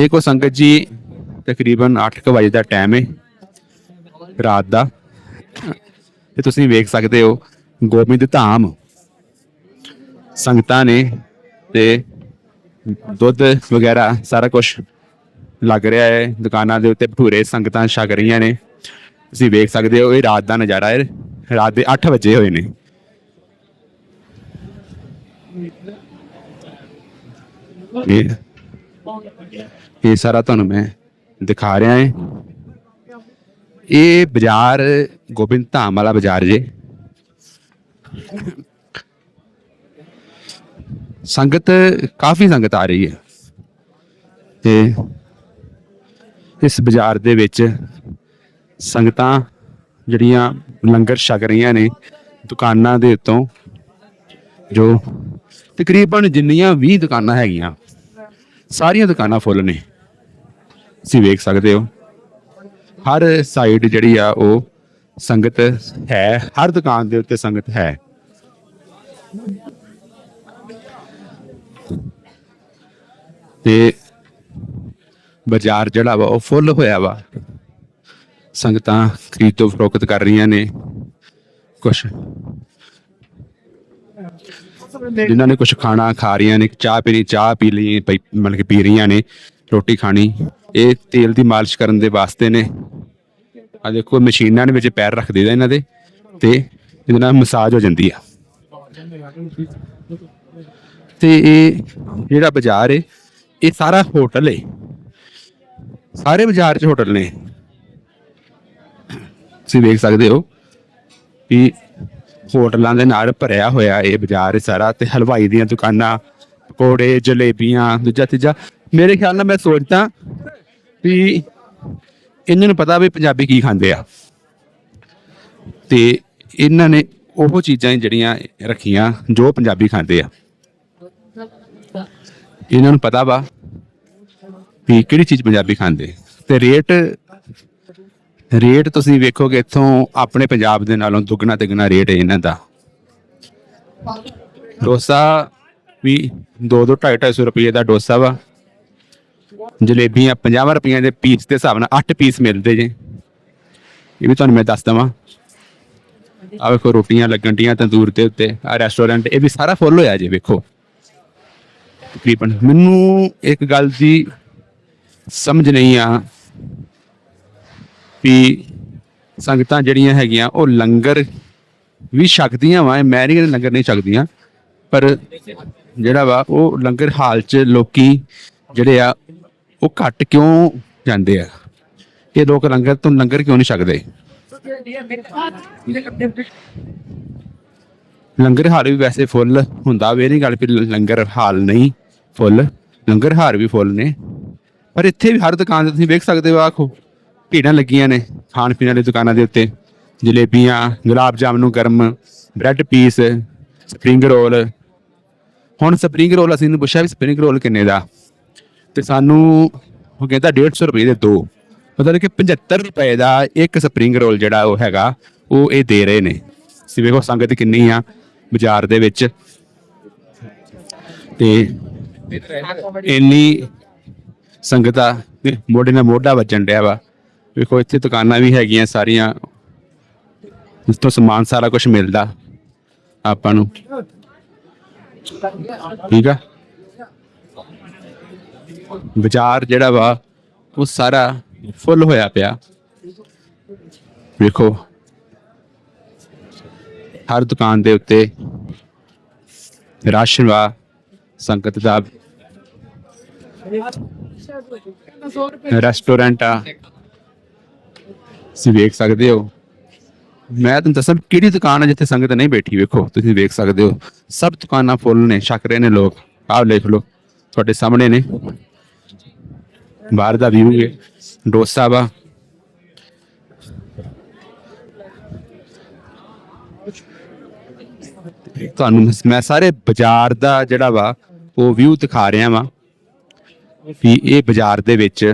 ਇਹ ਕੋ ਸੰਗਤ ਜੀ, ਤਕਰੀਬਨ 8:00 ਵਜੇ ਦਾ ਟਾਈਮ ਹੈ ਰਾਤ ਦਾ। ਤੇ ਤੁਸੀਂ ਵੇਖ ਸਕਦੇ ਹੋ, ਗੋਬਿੰਦ ਧਾਮ ਸੰਗਤਾਂ ਨੇ ਤੇ ਦੁੱਧ ਵਗੈਰਾ ਸਾਰਾ ਕੁਝ ਲੱਗ ਰਿਹਾ ਹੈ। ਦੁਕਾਨਾਂ ਦੇ ਉੱਤੇ ਭਟੂਰੇ ਸੰਗਤਾਂ ਛਕ ਰਹੀਆਂ ਨੇ। ਤੁਸੀਂ ਵੇਖ ਸਕਦੇ ਹੋ, ਇਹ ਰਾਤ ਦਾ ਨਜ਼ਾਰਾ ਹੈ। ਰਾਤ ਦੇ 8 ਵਜੇ ਹੋਏ ਨੇ। ਇਹ ਇਹ ਸਾਰਾ ਤੁਹਾਨੂੰ ਮੈਂ ਦਿਖਾ ਰਿਹਾ ਹਾਂ। ਇਹ ਬਾਜ਼ਾਰ ਗੋਬਿੰਦ ਧਾਮ ਵਾਲਾ ਬਾਜ਼ਾਰ ਜੇ। ਸੰਗਤ, ਕਾਫੀ ਸੰਗਤ ਆ ਰਹੀ ਹੈ। ਤੇ ਇਸ ਬਾਜ਼ਾਰ ਦੇ ਵਿੱਚ ਸੰਗਤਾਂ ਜਿਹੜੀਆਂ ਲੰਗਰ ਛਕ ਰਹੀਆਂ ਨੇ ਦੁਕਾਨਾਂ ਦੇ ਉੱਤੋਂ, ਜੋ ਤਕਰੀਬਨ ਜਿੰਨੀਆਂ 20 ਦੁਕਾਨਾਂ ਹੈਗੀਆਂ, ਸਾਰੀਆਂ ਦੁਕਾਨਾਂ ਫੁੱਲ ਨੇ। ਤੁਸੀਂ ਵੇਖ ਸਕਦੇ ਹੋ। ਹਰ ਸਾਈਡ ਜਿਹੜੀ ਆ, ਉਹ ਸੰਗਤ ਹੈ। ਹਰ ਦੁਕਾਨ ਦੇ ਉੱਤੇ ਸੰਗਤ ਹੈ। ਤੇ ਬਾਜ਼ਾਰ ਜਿਹੜਾ ਵਾ, ਉਹ ਫੁੱਲ ਹੋਇਆ ਵਾ। ਸੰਗਤਾਂ ਖਰੀਦ ਤੋਂ ਫਰੋਖਤ ਕਰ ਰਹੀਆਂ ਨੇ। ਕੁਛ ਜਿਨ੍ਹਾਂ ਨੇ ਕੁਝ ਖਾਣਾ ਖਾ ਰਹੀਆਂ ਨੇ, ਚਾਹ ਪੀਣੀ, ਚਾਹ ਪੀ ਲਈ ਪਈ- ਮਤਲਬ ਕਿ ਪੀ ਰਹੀਆਂ ਨੇ। ਰੋਟੀ ਖਾਣੀ। ਇਹ ਤੇਲ ਦੀ ਮਾਲਿਸ਼ ਕਰਨ ਦੇ ਵਾਸਤੇ ਨੇ। ਆ ਦੇਖੋ, ਮਸ਼ੀਨਾਂ ਦੇ ਵਿੱਚ ਪੈਰ ਰੱਖ ਦੇਦਾ ਇਹਨਾਂ ਦੇ ਤੇ ਇਹਦੇ ਨਾਲ ਮਸਾਜ ਹੋ ਜਾਂਦੀ ਆ। ਤੇ ਇਹ ਜਿਹੜਾ ਬਾਜ਼ਾਰ ਏ, ਇਹ ਸਾਰਾ ਹੋਟਲ ਏ। ਸਾਰੇ ਬਾਜ਼ਾਰ 'ਚ ਹੋਟਲ ਨੇ। ਤੁਸੀਂ ਵੇਖ ਸਕਦੇ ਹੋ ਕਿ ਹੋਟਲਾਂ ਦੇ ਨਾਲ ਭਰਿਆ ਹੋਇਆ ਇਹ ਬਾਜ਼ਾਰ ਸਾਰਾ ਤੇ ਹਲਵਾਈ ਦੀਆਂ ਦੁਕਾਨਾਂ, ਪਕੌੜੇ, ਜਲੇਬੀਆਂ, ਦੂਜਾ ਤੀਜਾ ਮੇਰੇ ਖਿਆਲ ਨਾਲ ਮੈਂ ਸੋਚਦਾ ਵੀ ਇਹਨਾਂ ਨੂੰ ਪਤਾ ਵੀ ਪੰਜਾਬੀ ਕੀ ਖਾਂਦੇ ਆ। ਤੇ ਇਹਨਾਂ ਨੇ ਉਹ ਚੀਜ਼ਾਂ ਜਿਹੜੀਆਂ ਰੱਖੀਆਂ ਜੋ ਪੰਜਾਬੀ ਖਾਂਦੇ ਆ। ਇਹਨਾਂ ਨੂੰ ਪਤਾ ਵਾ ਵੀ ਕਿਹੜੀ ਚੀਜ਼ ਪੰਜਾਬੀ ਖਾਂਦੇ। ਤੇ ਰੇਟ ਰੇਟ ਤੁਸੀਂ ਵੇਖੋਗੇ ਇੱਥੋਂ ਆਪਣੇ ਪੰਜਾਬ ਦੇ ਨਾਲੋਂ ਦੁੱਗਣਾ ਤਿੱਗਣਾ ਰੇਟ ਹੈ ਇਹਨਾਂ ਦਾ। ਡੋਸਾ ਵੀ 2 2 2.5 250 ਰੁਪਏ ਦਾ ਡੋਸਾ ਵਾ। ਜਲੇਬੀਆਂ 50 ਰੁਪਈਆਂ ਦੇ ਪੀਸ ਦੇ ਹਿਸਾਬ ਨਾਲ 8 ਪੀਸ ਮਿਲਦੇ ਜੇ। ਇਹ ਵੀ ਤੁਹਾਨੂੰ ਮੈਂ ਦੱਸ ਦਵਾਂ। ਆ ਵੇਖੋ, ਰੋਟੀਆਂ ਲੱਗਣ ਡੀਆਂ ਤੰਦੂਰ ਦੇ ਉੱਤੇ ਆ ਰੈਸਟੋਰੈਂਟ ਇਹ ਵੀ ਸਾਰਾ ਫੁੱਲ ਹੋਇਆ ਜੇ, ਵੇਖੋ। ਤਕਰੀਬਨ ਮੈਨੂੰ ਇੱਕ ਗੱਲ ਦੀ ਸਮਝ ਨਹੀਂ ਆ ਵੀ ਸੰਗਤਾਂ ਜਿਹੜੀਆਂ ਹੈਗੀਆਂ, ਉਹ ਲੰਗਰ ਵੀ ਛਕਦੀਆਂ ਵਾ ਮੈਂ ਨਹੀਂ ਲੰਗਰ ਨਹੀਂ ਛਕਦੀਆਂ, ਪਰ ਜਿਹੜਾ ਵਾ, ਉਹ ਲੰਗਰ ਹਾਲ 'ਚ ਲੋਕੀ ਜਿਹੜੇ ਆ ਉਹ ਘੱਟ ਕਿਉਂ ਜਾਂਦੇ ਆ? ਇਹ ਲੋਕ ਲੰਗਰ ਤੋਂ ਲੰਗਰ ਕਿਉਂ ਨਹੀਂ ਛਕਦੇ? ਲੰਗਰ ਹਾਲ ਵੀ ਵੈਸੇ ਫੁੱਲ ਹੁੰਦਾ ਵੇ ਨਹੀਂ ਗੱਲ ਵੀ ਲੰਗਰ ਹਾਲ ਨਹੀਂ ਫੁੱਲ, ਲੰਗਰ ਹਾਰ ਵੀ ਫੁੱਲ ਨੇ। ਪਰ ਇੱਥੇ ਵੀ ਹਰ ਦੁਕਾਨ ਤੇ ਤੁਸੀਂ ਵੇਖ ਸਕਦੇ ਹੋ, ਆਖੋ, ਭੀੜਾਂ ਲੱਗੀਆਂ ਨੇ ਖਾਣ ਪੀਣ ਵਾਲੀ ਦੁਕਾਨਾਂ ਦੇ ਉੱਤੇ। ਜਲੇਬੀਆਂ, ਗੁਲਾਬ ਜਾਮਨੂ ਗਰਮ, ਬ੍ਰੈਡ ਪੀਸ, ਸਪਰਿੰਗ ਰੋਲ। ਹੁਣ ਸਪਰਿੰਗ ਰੋਲ ਅਸੀਂ ਨੂੰ ਪੁੱਛਿਆ ਵੀ ਸਪਰਿੰਗ ਰੋਲ ਕਿੰਨੇ ਦਾ? ਤੇ ਸਾਨੂੰ ਉਹ ਕਹਿੰਦਾ 150 ਰੁਪਏ ਦੇ ਦੋ। ਮਤਲਬ ਕਿ 75 ਰੁਪਏ ਦਾ ਇੱਕ ਸਪਰਿੰਗ ਰੋਲ ਜਿਹੜਾ ਉਹ ਹੈਗਾ, ਉਹ ਇਹ ਦੇ ਰਹੇ ਨੇ। ਤੁਸੀਂ ਵੇਖੋ ਸੰਗਤ ਕਿੰਨੀ ਆ ਬਾਜ਼ਾਰ ਦੇ ਵਿੱਚ। ਤੇ ਇੰਨੀ ਸੰਗਤ ਆ ਮੋਢੇ ਨਾਲ ਮੋਢਾ ਵੱਜਣ ਡਿਆ ਵਾ। ਵੇਖੋ ਇੱਥੇ ਦੁਕਾਨਾਂ ਵੀ ਹੈਗੀਆਂ ਸਾਰੀਆਂ ਇਸ ਤੋਂ ਸਮਾਨ ਸਾਰਾ ਕੁਝ ਮਿਲਦਾ ਆਪਾਂ ਨੂੰ। ਠੀਕ ਆ? ਬਾਜ਼ਾਰ ਜਿਹੜਾ ਵਾ, ਉਹ ਸਾਰਾ ਫੁੱਲ ਹੋਇਆ ਪਿਆ। ਵੇਖੋ, ਹਰ ਦੁਕਾਨ ਦੇ ਉੱਤੇ ਰਾਸ਼ਨ ਵਾ, ਸੰਗਤ ਦਾ। ਰੈਸਟੋਰੈਂਟ ਆ। ਤੁਸੀਂ ਵੇਖ ਸਕਦੇ ਹੋ। ਮੈਂ ਤੁਹਾਨੂੰ ਦੱਸਾਂ ਕਿਹੜੀ ਦੁਕਾਨ ਹੈ ਜਿੱਥੇ ਸੰਗਤ ਨਹੀਂ ਬੈਠੀ, ਵੇਖੋ, ਤੁਸੀਂ ਵੇਖ ਸਕਦੇ ਹੋ। ਸਭ ਦੁਕਾਨਾਂ ਫੁੱਲ ਨੇ, ਛਕ ਰਹੇ ਨੇ ਲੋਕ। ਆਹ ਲਿਖ ਲਓ, ਤੁਹਾਡੇ ਸਾਹਮਣੇ ਨੇ। ਬਾਹਰ ਦਾ ਵਿਊ ਹੈ ਡੋਸਾ ਵਾ ਤੁਹਾਨੂੰ ਮੈਂ ਸਾਰੇ ਬਾਜ਼ਾਰ ਦਾ ਜਿਹੜਾ ਵਾ, ਉਹ ਵਿਊ ਦਿਖਾ ਰਿਹਾ ਵਾਂ ਵੀ ਇਹ ਬਾਜ਼ਾਰ ਦੇ ਵਿੱਚ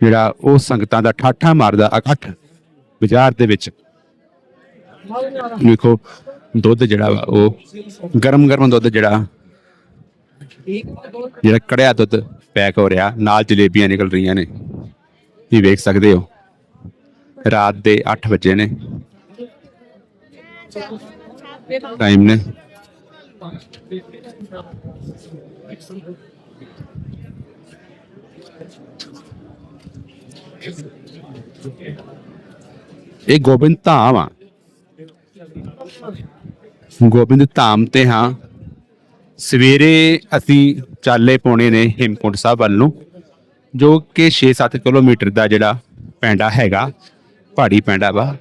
ਜਿਹੜਾ ਉਹ ਸੰਗਤਾਂ ਦਾ ਠਾਠਾ ਮਾਰਦਾ ਇਕੱਠ ਬਾਜ਼ਾਰ ਦੇ ਵਿੱਚ। ਵੇਖੋ, ਦੁੱਧ ਜਿਹੜਾ ਵਾ, ਉਹ ਗਰਮ ਗਰਮ ਦੁੱਧ ਜਿਹੜਾ ਜਿਹੜਾ ਕੜਿਆ ਦੁੱਧ। ਪੈਕ ਹੋ ਰਿਹਾ, ਨਾਲ ਜਲੇਬੀਆਂ ਨਿਕਲ ਰਹੀਆਂ ਨੇ। ਇਹ ਵੇਖ ਸਕਦੇ ਹੋ। ਰਾਤ ਦੇ 8 ਵਜੇ ਨੇ। ਟਾਈਮ ਨੇ। ਇਹ ਗੋਬਿੰਦ ਧਾਮ ਆ। ਗੋਬਿੰਦ ਧਾਮ ਤੇ ਹਾਂ। ਸਵੇਰੇ ਅਸੀਂ ਚਾਲੇ ਪਾਉਣੇ ਨੇ ਹਿਮਕੁੰਟ ਸਾਹਿਬ ਵੱਲ ਨੂੰ, ਜੋ ਕਿ 6-7 ਕਿਲੋਮੀਟਰ ਦਾ ਜਿਹੜਾ ਪੈਂਡਾ ਹੈਗਾ, ਪਹਾੜੀ ਪੈਂਡਾ ਵਾ,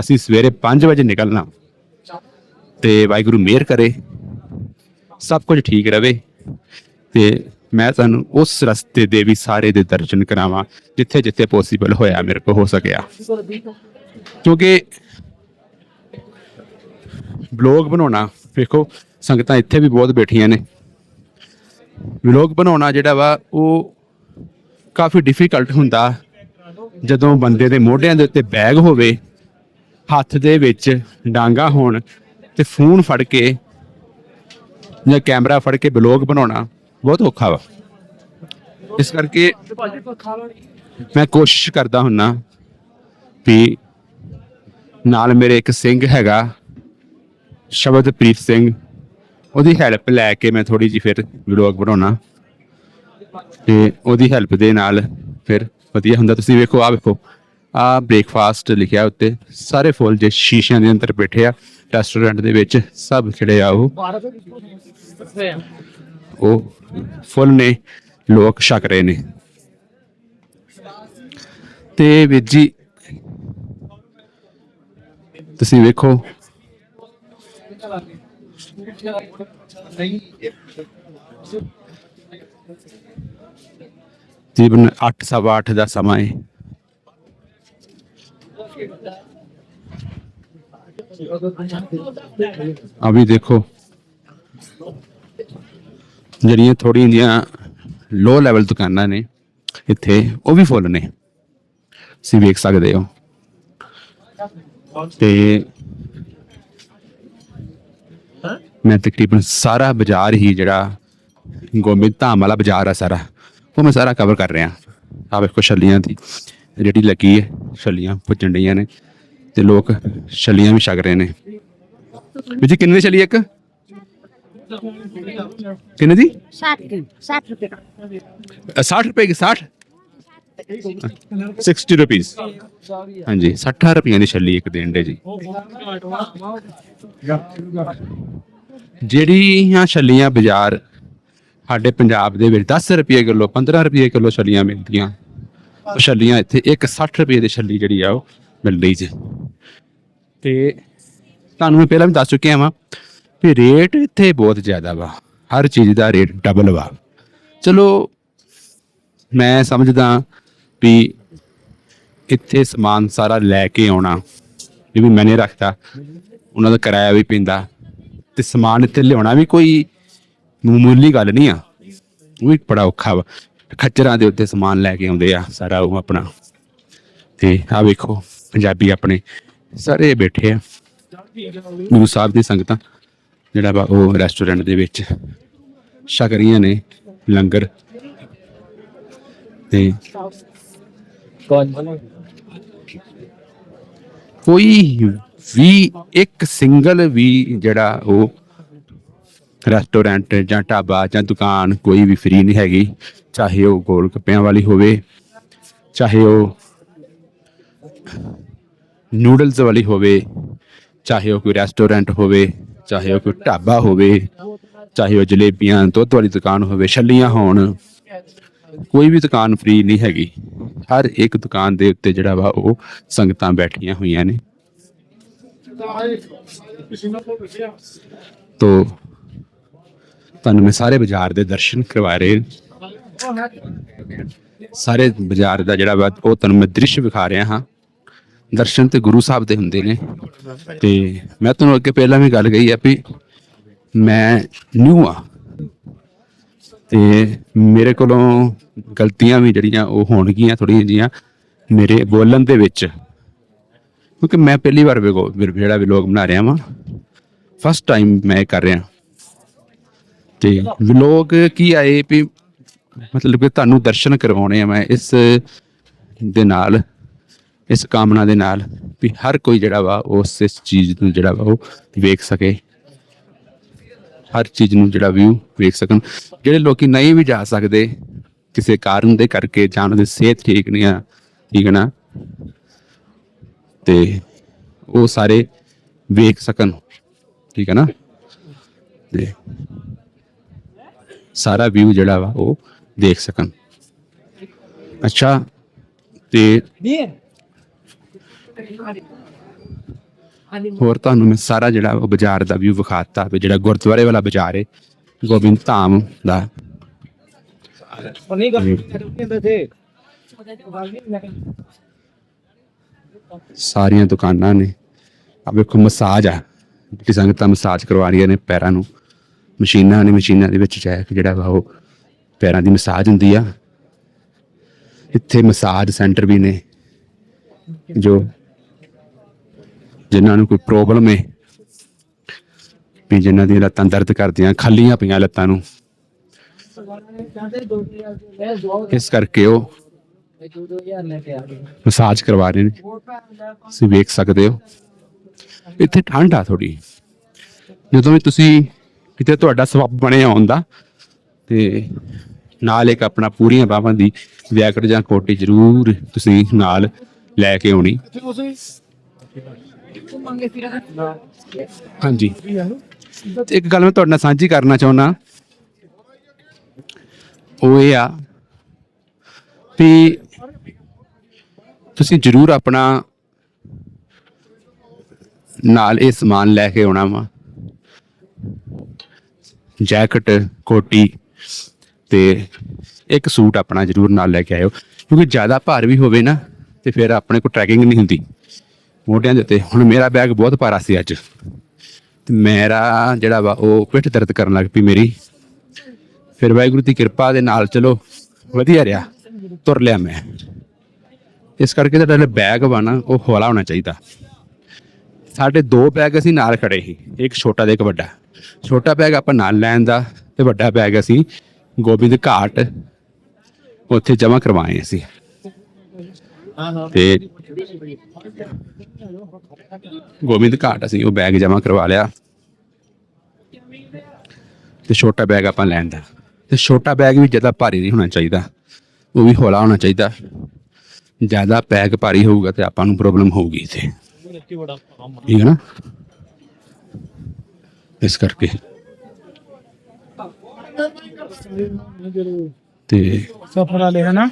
ਅਸੀਂ ਸਵੇਰੇ 5 ਵਜੇ ਨਿਕਲਣਾ। ਤੇ ਵਾਹਿਗੁਰੂ ਮਿਹਰ ਕਰੇ, ਸਭ ਕੁਝ ਠੀਕ ਰਵੇ। ਤੇ ਮੈਂ ਤੁਹਾਨੂੰ ਉਸ ਰਸਤੇ ਦੇ ਵੀ ਸਾਰੇ ਦੇ ਦਰਸ਼ਨ ਕਰਾਵਾਂ, ਜਿੱਥੇ ਜਿੱਥੇ ਪੋਸੀਬਲ ਹੋਇਆ ਮੇਰੇ ਕੋ ਹੋ ਸਕਿਆ। ਕਿਉਂਕਿ ਵਲੌਗ ਬਣਾਉਣਾ, ਵੇਖੋ, ਸੰਗਤਾਂ ਇੱਥੇ ਵੀ ਬਹੁਤ ਬੈਠੀਆਂ ਨੇ। ਵਲੌਗ ਬਣਾਉਣਾ ਜਿਹੜਾ ਵਾ, ਉਹ ਕਾਫੀ ਡਿਫਿਕਲਟ ਹੁੰਦਾ। ਜਦੋਂ ਬੰਦੇ ਦੇ ਮੋਢਿਆਂ ਦੇ ਉੱਤੇ ਬੈਗ ਹੋਵੇ, ਹੱਥ ਦੇ ਵਿੱਚ ਡਾਂਗਾ ਹੋਣ ਤੇ ਫੋਨ ਫੜ ਕੇ ਜਾਂ ਕੈਮਰਾ ਫੜ ਕੇ ਵਲੌਗ ਬਣਾਉਣਾ ਬਹੁਤ ਔਖਾ ਵਾ। ਇਸ ਕਰਕੇ ਮੈਂ ਕੋਸ਼ਿਸ਼ ਕਰਦਾ ਹੁੰਨਾ ਵੀ ਨਾਲ ਮੇਰੇ ਇੱਕ ਸਿੰਘ ਹੈਗਾ, ਸ਼ਬਦਪ੍ਰੀਤ ਸਿੰਘ। ਉਹਦੀ ਹੈਲਪ ਲੈ ਕੇ ਮੈਂ ਥੋੜੀ ਜਿਹੀ ਫਿਰ ਵਲੌਗ ਬਣਾਉਣਾ। ਤੇ ਉਹਦੀ ਹੈਲਪ ਦੇ ਨਾਲ ਫਿਰ ਵਧੀਆ ਹੁੰਦਾ। ਤੁਸੀਂ ਵੇਖੋ ਆ ਵੇਖੋ ਆ ਬ੍ਰੇਕਫਾਸਟ ਲਿਖਿਆ ਉੱਤੇ। ਸਾਰੇ ਫੁੱਲ ਜੇ ਸ਼ੀਸ਼ਿਆਂ ਦੇ ਅੰਦਰ ਬੈਠੇ ਆ ਰੈਸਟੋਰੈਂਟ ਦੇ ਵਿੱਚ ਸਭ ਜਿਹੜੇ ਆ ਉਹ ਉਹ ਫੁੱਲ ਨੇ, ਲੋਕ ਛਕ ਰਹੇ ਨੇ। ਤੇ ਵੀਰ ਜੀ, ਤੁਸੀਂ ਵੇਖੋ ਤਕਰੀਬਨ 8 ਸਵਾ 8 ਦਾ ਸਮਾਂ ਹੈ ਆ ਵੀ ਦੇਖੋ। ਜਿਹੜੀਆਂ ਥੋੜੀਆਂ ਜੀਆਂ ਲੋ ਲੈਵਲ ਦੁਕਾਨਾਂ ਨੇ ਇੱਥੇ, ਉਹ ਵੀ ਫੁੱਲ ਨੇ। ਤੁਸੀਂ ਵੇਖ ਸਕਦੇ ਹੋ। ਤੇ ਮੈਂ ਤਕਰੀਬਨ ਸਾਰਾ ਬਾਜ਼ਾਰ ਹੀ ਜਿਹੜਾ ਗੋਮਿੰਦ ਧਾਮ ਵਾਲਾ ਬਾਜ਼ਾਰ ਆ ਸਾਰਾ ਉਹ ਮੈਂ ਸਾਰਾ ਕਵਰ ਕਰ ਰਿਹਾ। ਆ ਵੇਖੋ ਛੱਲੀਆਂ ਦੀ ਜਿਹੜੀ ਲੱਗੀ ਹੈ ਛੱਲੀਆਂ ਪੁੱਜਣ ਡਈਆਂ ਨੇ ਤੇ ਲੋਕ ਛੱਲੀਆਂ ਵੀ ਛਕ ਰਹੇ ਨੇ। ਵੀ ਜੀ ਕਿੰਨੇ ਛੱਲੀ ਇੱਕ? ਕਿੰਨੇ ਦੀ? 60 60 ਰੁਪਏ 60 ਰੁਪਏ ਦੀ 60 60 ਰੁਪਏ ਹਾਂਜੀ 60 ਰੁਪਏ ਦੀ ਛੱਲੀ ਇੱਕ ਦੇਣ ਦੇ ਜੀ। ਜਿਹੜੀਆਂ ਛੱਲੀਆਂ ਬਾਜ਼ਾਰ ਸਾਡੇ ਪੰਜਾਬ ਦੇ ਵਿੱਚ 10 ਰੁਪਏ ਕਿਲੋ 15 ਰੁਪਏ ਕਿਲੋ ਛੱਲੀਆਂ ਮਿਲਦੀਆਂ। ਉਹ ਛੱਲੀਆਂ ਇੱਥੇ ਇੱਕ 60 ਰੁਪਏ ਦੀ ਛੱਲੀ ਜਿਹੜੀ ਆ ਉਹ ਮਿਲ ਰਹੀ ਜੀ। ਤੇ ਤੁਹਾਨੂੰ ਮੈਂ ਪਹਿਲਾਂ ਵੀ ਦੱਸ ਚੁੱਕਿਆ ਵਾਂ ਵੀ ਰੇਟ ਇੱਥੇ ਬਹੁਤ ਜ਼ਿਆਦਾ ਵਾ। ਹਰ ਚੀਜ਼ ਦਾ ਰੇਟ ਡਬਲ ਵਾ। ਚਲੋ, ਮੈਂ ਸਮਝਦਾ ਵੀ ਇੱਥੇ ਸਮਾਨ ਸਾਰਾ ਲੈ ਕੇ ਆਉਣਾ ਇਹ ਵੀ ਮੈਨੇ ਰੱਖਤਾ ਉਹਨਾਂ ਦਾ ਕਿਰਾਇਆ ਵੀ ਪੈਂਦਾ। ਤੇ ਸਮਾਨ ਇੱਥੇ ਲਿਆਉਣਾ ਵੀ ਕੋਈ ਮਾਮੂਲੀ ਗੱਲ ਨਹੀਂ ਆ। ਉਹ ਵੀ ਬੜਾ ਔਖਾ ਵਾ। ਖੱਚਰਾਂ ਦੇ ਉੱਤੇ ਸਮਾਨ ਲੈ ਕੇ ਆਉਂਦੇ ਆ ਸਾਰਾ ਉਹ ਆਪਣਾ। ਤੇ ਆ ਵੇਖੋ ਪੰਜਾਬੀ ਆਪਣੇ ਸਾਰੇ ਬੈਠੇ ਆ। ਗੁਰੂ ਸਾਹਿਬ ਦੀ ਸੰਗਤਾਂ ਜਿਹੜਾ ਵਾ ਉਹ ਰੈਸਟੋਰੈਂਟ ਦੇ ਵਿੱਚ ਛਕ ਰਹੀਆਂ ਨੇ ਲੰਗਰ। ਤੇ ਕੋਈ ਵੀ ਇੱਕ ਸਿੰਗਲ ਵੀ ਜਿਹੜਾ ਉਹ ਰੈਸਟੋਰੈਂਟ ਜਾਂ ਢਾਬਾ ਜਾਂ ਦੁਕਾਨ ਕੋਈ ਵੀ ਫ੍ਰੀ ਨਹੀਂ ਹੈਗੀ, ਚਾਹੇ ਉਹ ਗੋਲ ਗੱਪਿਆਂ ਵਾਲੀ ਹੋਵੇ, ਚਾਹੇ ਉਹ ਨੂਡਲਸ ਵਾਲੀ ਹੋਵੇ, ਚਾਹੇ ਉਹ ਕੋਈ ਰੈਸਟੋਰੈਂਟ ਹੋਵੇ, ਚਾਹੇ ਉਹ ਕੋਈ ਢਾਬਾ ਹੋਵੇ, ਚਾਹੇ ਉਹ ਜਲੇਬੀਆਂ, ਦੁੱਧ ਵਾਲੀ ਦੁਕਾਨ ਹੋਵੇ, ਛੱਲੀਆਂ ਹੋਣ, ਕੋਈ ਵੀ ਦੁਕਾਨ ਫ੍ਰੀ ਨਹੀਂ ਹੈਗੀ। ਹਰ ਇੱਕ ਦੁਕਾਨ ਦੇ ਉੱਤੇ ਜਿਹੜਾ ਵਾ ਉਹ ਸੰਗਤਾਂ ਬੈਠੀਆਂ ਹੋਈਆਂ ਨੇ। ਤੋ ਤੁਹਾਨੂੰ ਮੈਂ ਸਾਰੇ ਬਾਜ਼ਾਰ ਦੇ ਦਰਸ਼ਨ ਕਰਵਾ ਰਹੇ ਸਾਰੇ ਬਾਜ਼ਾਰ ਦਾ ਜਿਹੜਾ ਵਾ, ਉਹ ਤੁਹਾਨੂੰ ਮੈਂ ਦ੍ਰਿਸ਼ ਵਿਖਾ ਰਿਹਾ ਹਾਂ। ਦਰਸ਼ਨ ਤੇ ਗੁਰੂ ਸਾਹਿਬ ਦੇ ਹੁੰਦੇ ਨੇ। ਤੇ ਮੈਂ ਤੁਹਾਨੂੰ ਅੱਗੇ ਪਹਿਲਾਂ ਵੀ ਗੱਲ ਕਹੀ ਆ ਵੀ ਮੈਂ ਨਿਊ ਆ ਤੇ ਮੇਰੇ ਕੋਲੋਂ ਗਲਤੀਆਂ ਵੀ ਜਿਹੜੀਆਂ ਉਹ ਹੋਣਗੀਆਂ ਥੋੜੀਆਂ ਜੀਆਂ ਮੇਰੇ ਬੋਲਣ ਦੇ ਵਿੱਚ। ਕਿਉਂਕਿ ਮੈਂ ਪਹਿਲੀ ਵਾਰ ਵੇਗੋ ਜਿਹੜਾ ਵੀ ਬਣਾ ਰਿਹਾ ਵਾਂ। ਫਸਟ ਟਾਈਮ ਮੈਂ ਇਹ ਕਰ ਰਿਹਾ। ਤੇ ਲੋਕ ਕੀ ਆਏ ਵੀ ਮਤਲਬ ਕਿ ਤੁਹਾਨੂੰ ਦਰਸ਼ਨ ਕਰਵਾਉਣੇ ਆ ਮੈਂ ਇਸ ਦੇ ਨਾਲ, ਇਸ ਕਾਮਨਾ ਦੇ ਨਾਲ ਵੀ ਹਰ ਕੋਈ ਜਿਹੜਾ ਵਾ ਉਸ ਇਸ ਚੀਜ਼ ਨੂੰ ਜਿਹੜਾ ਵਾ ਉਹ ਵੇਖ ਸਕੇ। ਹਰ ਚੀਜ਼ ਨੂੰ ਜਿਹੜਾ ਵਿਊ ਵੇਖ ਸਕਣ। ਜਿਹੜੇ ਲੋਕੀ ਨਹੀਂ ਵੀ ਜਾ ਸਕਦੇ ਕਿਸੇ ਕਾਰਨ ਦੇ ਕਰਕੇ ਜਾਂ ਉਹਨਾਂ ਦੀ ਸਿਹਤ ਠੀਕ ਨਹੀਂ ਆ, ਠੀਕ ਹੈ ਨਾ, ਤੇ ਉਹ ਸਾਰੇ ਵੇਖ ਸਕਣ, ਠੀਕ ਹੈ ਨਾ, ਤੇ ਸਾਰਾ ਵਿਊ ਜਿਹੜਾ ਵਾ ਉਹ ਦੇਖ ਸਕਣ। ਅੱਛਾ ਤੇ ਹੋਰ ਤੁਹਾਨੂੰ ਮੈਂ ਸਾਰਾ ਜਿਹੜਾ ਉਹ ਬਾਜ਼ਾਰ ਦਾ ਵਿਊ ਵਿਖਾਤਾ ਵੀ ਜਿਹੜਾ ਗੁਰਦੁਆਰੇ ਵਾਲਾ ਬਾਜ਼ਾਰ ਹੈ ਗੋਬਿੰਦ ਧਾਮ ਦਾ। ਸਾਰੀਆਂ ਦੁਕਾਨਾਂ ਨੇ। ਆ ਵੇਖੋ ਮਸਾਜ ਆ। ਜਿਹੜੀ ਸੰਗਤਾਂ ਮਸਾਜ ਕਰਵਾ ਰਹੀਆਂ ਨੇ ਪੈਰਾਂ ਨੂੰ। ਮਸ਼ੀਨਾਂ ਨੇ ਮਸ਼ੀਨਾਂ ਦੇ ਵਿੱਚ ਜਾ ਜਿਹੜਾ ਵਾ ਉਹ ਪੈਰਾਂ ਦੀ ਮਸਾਜ ਹੁੰਦੀ ਆ। ਇੱਥੇ ਮਸਾਜ ਸੈਂਟਰ ਵੀ ਨੇ, ਜੋ ਜਿਨ੍ਹਾਂ ਨੂੰ ਕੋਈ ਪ੍ਰੋਬਲਮ ਹੈ ਵੀ ਜਿਨ੍ਹਾਂ ਦੀਆਂ ਲੱਤਾਂ ਦਰਦ ਕਰਦੀਆਂ, ਖਾਲੀਆਂ ਪਈਆਂ ਲੱਤਾਂ ਨੂੰ। ਇਸ ਕਰਕੇ ਉਹ ਮਸਾਜ ਕਰਵਾ ਰਹੇ ਨੇ। ਤੁਸੀਂ ਵੇਖ ਸਕਦੇ ਹੋ। ਇੱਥੇ ਠੰਡ ਆ ਥੋੜੀ ਜਦੋਂ ਵੀ ਤੁਸੀਂ ਕਿਤੇ ਤੁਹਾਡਾ ਸਬੱਬ ਬਣਿਆ ਹੁੰਦਾ ਤੇ ਨਾਲ ਇੱਕ ਆਪਣਾ ਪੂਰੀਆਂ ਬਾਹਾਂ ਦੀ ਜੈਕਟ ਜਾਂ ਕੋਟੀ ਜ਼ਰੂਰ ਤੁਸੀਂ ਨਾਲ ਲੈ ਕੇ ਆਉਣੀ। ਹਾਂਜੀ। ਤੇ ਇੱਕ ਗੱਲ ਮੈਂ ਤੁਹਾਡੇ ਨਾਲ ਸਾਂਝੀ ਕਰਨਾ ਚਾਹੁੰਦਾ। ਉਹ ਇਹ ਆ ਵੀ ਤੁਸੀਂ ਜ਼ਰੂਰ ਆਪਣਾ ਨਾਲ ਇਹ ਸਮਾਨ ਲੈ ਕੇ ਆਉਣਾ ਵਾ। ਜੈਕਟ, ਕੋਟੀ ਤੇ ਇੱਕ ਸੂਟ ਆਪਣਾ ਜ਼ਰੂਰ ਨਾਲ ਲੈ ਕੇ ਆਇਓ। ਕਿਉਂਕਿ ਜ਼ਿਆਦਾ ਭਾਰ ਵੀ ਹੋਵੇ ਨਾ, ਤੇ ਫਿਰ ਆਪਣੇ ਕੋਲ ਟਰੈਕਿੰਗ ਨਹੀਂ ਹੁੰਦੀ। ਮੋਢਿਆਂ ਦੇ ਉੱਤੇ। ਹੁਣ ਮੇਰਾ ਬੈਗ ਬਹੁਤ ਭਾਰਾ ਸੀ ਅੱਜ। ਤੇ ਮੇਰਾ ਜਿਹੜਾ ਵਾ, ਉਹ ਪਿੱਠ ਦਰਦ ਕਰਨ ਲੱਗ ਪਈ ਮੇਰੀ। ਫਿਰ ਵਾਹਿਗੁਰੂ ਦੀ ਕਿਰਪਾ ਦੇ ਨਾਲ ਚਲੋ, ਵਧੀਆ ਰਿਹਾ। ਤੁਰ ਲਿਆ ਮੈਂ। ਇਸ ਕਰਕੇ ਤੁਹਾਡਾ ਜਿਹੜਾ ਬੈਗ ਵਾ ਨਾ, ਉਹ ਹੌਲਾ ਹੋਣਾ ਚਾਹੀਦਾ। ਸਾਡੇ ਦੋ ਬੈਗ ਅਸੀਂ ਨਾਲ ਖੜੇ ਸੀ। ਇੱਕ ਛੋਟਾ ਤੇ ਇੱਕ ਵੱਡਾ। ਛੋਟਾ ਬੈਗ ਆਪਾਂ ਨਾਲ ਲੈਣ ਦਾ ਤੇ ਵੱਡਾ ਬੈਗ ਅਸੀਂ ਗੋਬਿੰਦ ਘਾਟ ਉੱਥੇ ਜਮ੍ਹਾਂ ਕਰਵਾਏ ਅਸੀਂ। ਤੇ ਗੋਬਿੰਦ ਘਾਟ ਅਸੀਂ ਉਹ ਬੈਗ ਜਮ੍ਹਾਂ ਕਰਵਾ ਲਿਆ। ਤੇ ਛੋਟਾ ਬੈਗ ਆਪਾਂ ਲੈਣ ਦਾ। ਤੇ ਛੋਟਾ ਬੈਗ ਵੀ ਜ਼ਿਆਦਾ ਭਾਰੀ ਨਹੀਂ ਹੋਣਾ ਚਾਹੀਦਾ। ਉਹ ਵੀ ਹੌਲਾ ਹੋਣਾ ਚਾਹੀਦਾ। ਜ਼ਿਆਦਾ ਬੈਗ ਭਾਰੀ ਹੋਊਗਾ ਤੇ ਆਪਾਂ ਨੂੰ ਪ੍ਰੋਬਲਮ ਹੋਊਗੀ ਇੱਥੇ। ਠੀਕ ਹੈ ਨਾ? ਇਸ ਕਰਕੇ। ਤੇ ਸਫਰ ਵਾਲੇ ਹਨਾ?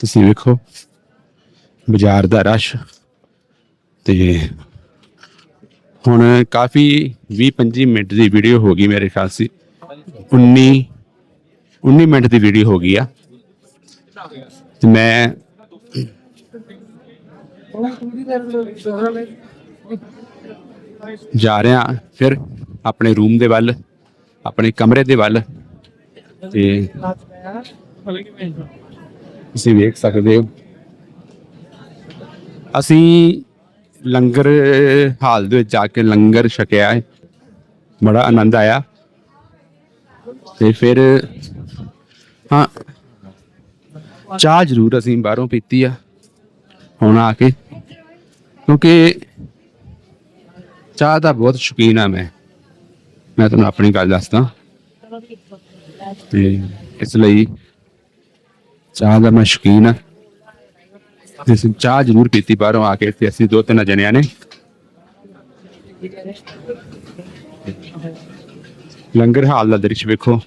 ਤੁਸੀਂ ਵੇਖੋ ਬਾਜ਼ਾਰ ਦਾ ਰਸ਼। ਤੇ ਹੁਣ ਕਾਫੀ 20 25 ਮਿੰਟ ਦੀ ਵੀਡੀਓ ਹੋ ਗਈ ਮੇਰੇ ਖਿਆਲ ਸੀ। 19 19 ਮਿੰਟ ਦੀ ਵੀਡੀਓ ਹੋ ਗਈ ਆ। ਤੇ ਮੈਂ ਜਾ ਰਿਹਾ ਫਿਰ ਆਪਣੇ ਰੂਮ ਦੇ ਵੱਲ, ਆਪਣੇ ਕਮਰੇ ਦੇ ਵੱਲ ਤੇ ਤੁਸੀਂ ਵੇਖ ਸਕਦੇ ਹੋ। ਅਸੀਂ ਲੰਗਰ ਹਾਲ ਦੇ ਵਿੱਚ ਜਾ ਕੇ ਲੰਗਰ ਛਕਿਆ ਹੈ। ਬੜਾ ਆਨੰਦ ਆਇਆ। ਤੇ ਫਿਰ ਹਾਂ, ਚਾਹ ਜ਼ਰੂਰ ਅਸੀਂ ਬਾਹਰੋਂ ਪੀਤੀ ਆ। ਹੁਣ ਆ ਕੇ, ਕਿਉਂਕਿ ਚਾਹ ਦਾ ਬਹੁਤ ਸ਼ੌਕੀਨ ਆ ਮੈਂ। ਮੈਂ ਤੁਹਾਨੂੰ ਆਪਣੀ ਗੱਲ ਦੱਸਦਾ। ਤੇ ਇਸ ਲਈ ਚਾਹ ਦਾ ਮੈਂ ਸ਼ੌਕੀਨ ਆ। ਅਸੀਂ ਚਾਹ ਜ਼ਰੂਰ ਪੀਤੀ ਬਾਹਰੋਂ ਆ ਕੇ ਤੇ ਅਸੀਂ ਦੋ ਤਿੰਨ ਜਣਿਆਂ ਨੇ। ਲੰਗਰ ਹਾਲ ਦਾ ਦ੍ਰਿਸ਼ ਵੇਖੋ।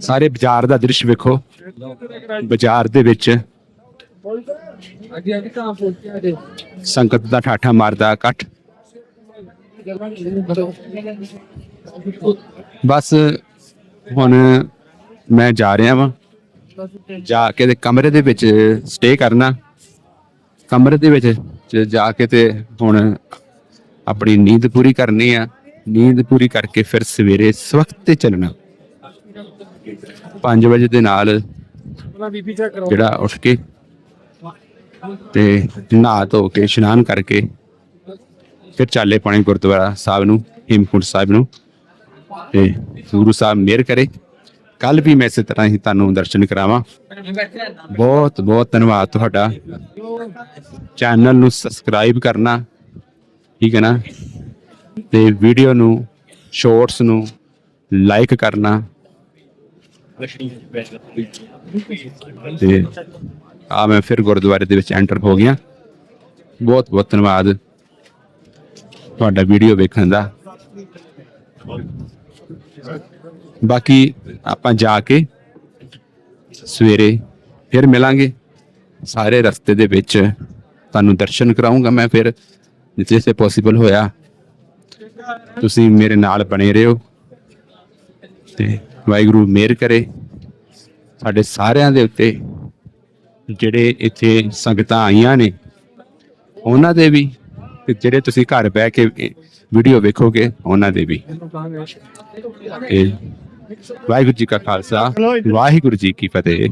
ਸਾਰੇ ਬਾਜ਼ਾਰ ਦਾ ਦ੍ਰਿਸ਼ ਵੇਖੋ। ਬਾਜ਼ਾਰ ਦੇ ਵਿੱਚ ਅੱਗੇ ਸੰਗਤ ਦਾ ਠਾਠਾ ਮਾਰਦਾ, ਇਕੱਠ। ਬਸ ਹੁਣ ਮੈਂ ਜਾ ਰਿਹਾ ਵਾਂ। ਜਾ ਕੇ ਤੇ ਕਮਰੇ ਦੇ ਵਿੱਚ ਸਟੇ ਕਰਨਾ। ਕਮਰੇ ਦੇ ਵਿੱਚ ਜਾ ਕੇ ਤੇ ਹੁਣ ਆਪਣੀ ਨੀਂਦ ਪੂਰੀ ਕਰਨੀ ਆ। ਨੀਂਦ ਪੂਰੀ ਕਰਕੇ ਫਿਰ ਸਵੇਰੇ ਸਵਖਤ ਤੇ ਚੱਲਣਾ। 5 ਵਜੇ ਦੇ ਨਾਲ ਜਿਹੜਾ ਉੱਠ ਕੇ ਤੇ ਨਹਾ ਧੋ ਕੇ ਇਸ਼ਨਾਨ ਕਰਕੇ ਫਿਰ ਚਾਲੇ ਪਾਣੀ ਗੁਰਦੁਆਰਾ ਸਾਹਿਬ ਨੂੰ ਹਿਮਕੁੰਟ ਸਾਹਿਬ ਨੂੰ ਤੇ ਗੁਰੂ ਸਾਹਿਬ ਮਿਹਰ ਕਰੇ। ਕੱਲ ਵੀ ਮੈਂ ਇਸੇ ਤਰ੍ਹਾਂ ਹੀ ਤੁਹਾਨੂੰ ਦਰਸ਼ਨ ਕਰਾਵਾਂ। ਬਹੁਤ ਬਹੁਤ ਧੰਨਵਾਦ ਤੁਹਾਡਾ। ਚੈਨਲ ਨੂੰ ਸਬਸਕ੍ਰਾਈਬ ਕਰਨਾ ਠੀਕ ਹੈ ਨਾ? ਤੇ ਵੀਡੀਓ ਨੂੰ ਸ਼ਾਰਟਸ ਨੂੰ ਲਾਈਕ ਕਰਨਾ। ਤੇ ਆ ਮੈਂ ਫਿਰ ਗੁਰਦੁਆਰੇ ਦੇ ਵਿੱਚ ਐਂਟਰ ਹੋ ਗਿਆ। ਬਹੁਤ ਬਹੁਤ ਧੰਨਵਾਦ ਤੁਹਾਡਾ ਵੀਡੀਓ ਵੇਖਣ ਦਾ। ਬਾਕੀ ਆਪਾਂ ਜਾ ਕੇ ਸਵੇਰੇ ਫਿਰ ਮਿਲਾਂਗੇ। ਸਾਰੇ ਰਸਤੇ ਦੇ ਵਿੱਚ ਤੁਹਾਨੂੰ ਦਰਸ਼ਨ ਕਰਾਉਂਗਾ ਮੈਂ ਫਿਰ ਜਿੱਥੇ ਸੇ ਪੋਸੀਬਲ ਹੋਇਆ। ਤੁਸੀਂ ਮੇਰੇ ਨਾਲ ਬਣੇ ਰਹੋ ਤੇ ਵਾਹਿਗੁਰੂ ਮਿਹਰ ਕਰੇ। ਸਾਡੇ ਸਾਰਿਆਂ ਦੇ ਉੱਤੇ ਜਿਹੜੇ ਇੱਥੇ ਸੰਗਤਾਂ ਆਈਆਂ ਨੇ, ਉਹਨਾਂ ਦੇ ਵੀ ਤੇ ਜਿਹੜੇ ਤੁਸੀਂ ਘਰ ਬਹਿ ਕੇ ਵੀਡੀਓ ਵੇਖੋਗੇ, ਉਹਨਾਂ ਦੇ ਵੀ। ਇਹ ਵਾਹਿਗੁਰੂ ਜੀ ਕਾ ਖਾਲਸਾ, ਵਾਹਿਗੁਰੂ ਜੀ ਕੀ ਫਤਿਹ।